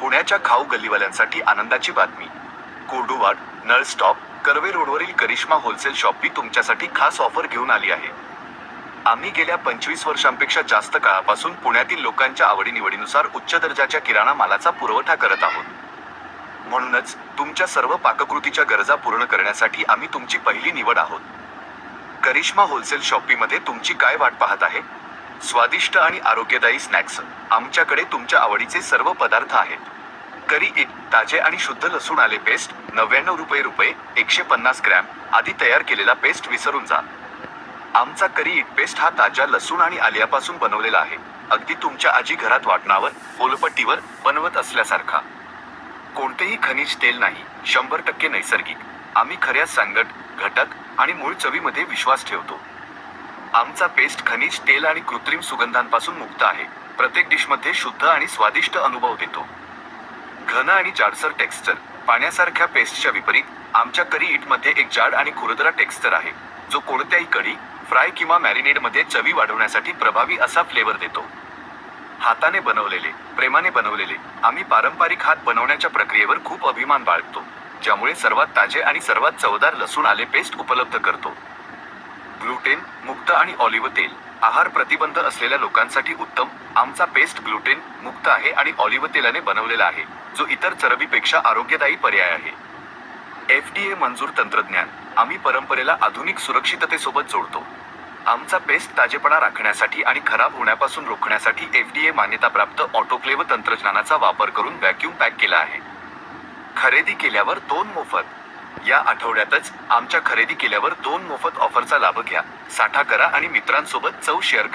पुण्याच्या खाऊ गल्लीवाल्यांसाठी आनंदाची बातमी. कोर्डुवाड नळ स्टॉप कर्वे रोडवरील करिश्मा होलसेल शॉपी तुमच्यासाठी खास ऑफर घेऊन आली आहे. आम्ही गेल्या पंचवीस वर्षांपेक्षा जास्त काळापासून पुण्यातील लोकांच्या आवडीनिवडीनुसार उच्च दर्जाच्या किराणा मालाचा पुरवठा करत आहोत. म्हणूनच तुमच्या सर्व पाककृतीच्या गरजा पूर्ण करण्यासाठी आम्ही तुमची पहिली निवड आहोत. करिश्मा होलसेल शॉपीमध्ये तुमची काय वाट पाहत आहे? स्वादिष्ट आणि आरोग्यदायी स्नॅक्स. आमच्याकडे तुमच्या आवडीचे सर्व पदार्थ आहेत. करी एक ताजे आणि शुद्ध लसूण आले पेस्ट नव्याण्णव रुपये रुपये एकशे पन्नास ग्रॅम आधी तयार केलेला पेस्ट विसरून जा. आमचा करी इट पेस्ट हा ताज्या लसूण आणि आलियापासून बनवलेला आहे. अगदी तुमच्या आजी घरात वाटणावर ओलपट्टीवर बनवत असल्यासारखा. कोणतेही खनिज तेल नाही शंभर टक्के नैसर्गिक. आम्ही खऱ्या सांगट घटक आणि मूळ चवीमध्ये विश्वास ठेवतो. आमचा पेस्ट खनिज तेल आणि कृत्रिम सुगंधांपासून मुक्त आहे. प्रत्येक डिशमध्ये शुद्ध आणि स्वादिष्ट अनुभव देतो. घन आणि जाडसर टेक्स्चर पाण्यासारख्या पेस्टच्या विपरीत आमच्या करी इटमध्ये एक जाड आणि खुरदरा टेक्स्चर आहे जो कोणत्याही कढी फ्राय किंवा मॅरिनेडमध्ये चवी वाढवण्यासाठी प्रभावी असा फ्लेवर देतो. हाताने बनवलेले प्रेमाने बनवलेले आम्ही पारंपरिक हात बनवण्याच्या प्रक्रियेवर खूप अभिमान बाळगतो ज्यामुळे सर्वात ताजे आणि सर्वात चवदार लसूण आले पेस्ट उपलब्ध करतो. ग्लुटेन मुक्त आणि ऑलिव्ह तेल. आहार प्रतिबंध असलेल्या लोकांसाठी उत्तम. आमचा पेस्ट ग्लुटेन मुक्त आहे आणि ऑलिव्ह तेलाने बनवलेला आहे. जो इतर चरबीपेक्षा आरोग्यदायी पर्याय आहे. एफ डी ए मंजूर तंत्रज्ञान. आम्ही परंपरेला आधुनिक सुरक्षिततेसोबत जोडतो. आमचा पेस्ट ताजेपणा राखण्यासाठी आणि खराब होण्यापासून रोखण्यासाठी एफ डी ए मान्यताप्राप्त ऑटोक्लेव तंत्रज्ञानाचा वापर करून व्हॅक्यूम पॅक केला आहे. खरेदी केल्यावर दोन मोफत. या आठवड्यातच आमच्या खरेदी केल्यावर दोन मोफत ऑफरचा लाभ घ्या. साठा करा आणि मित्रांसोबत चव शेअर करा.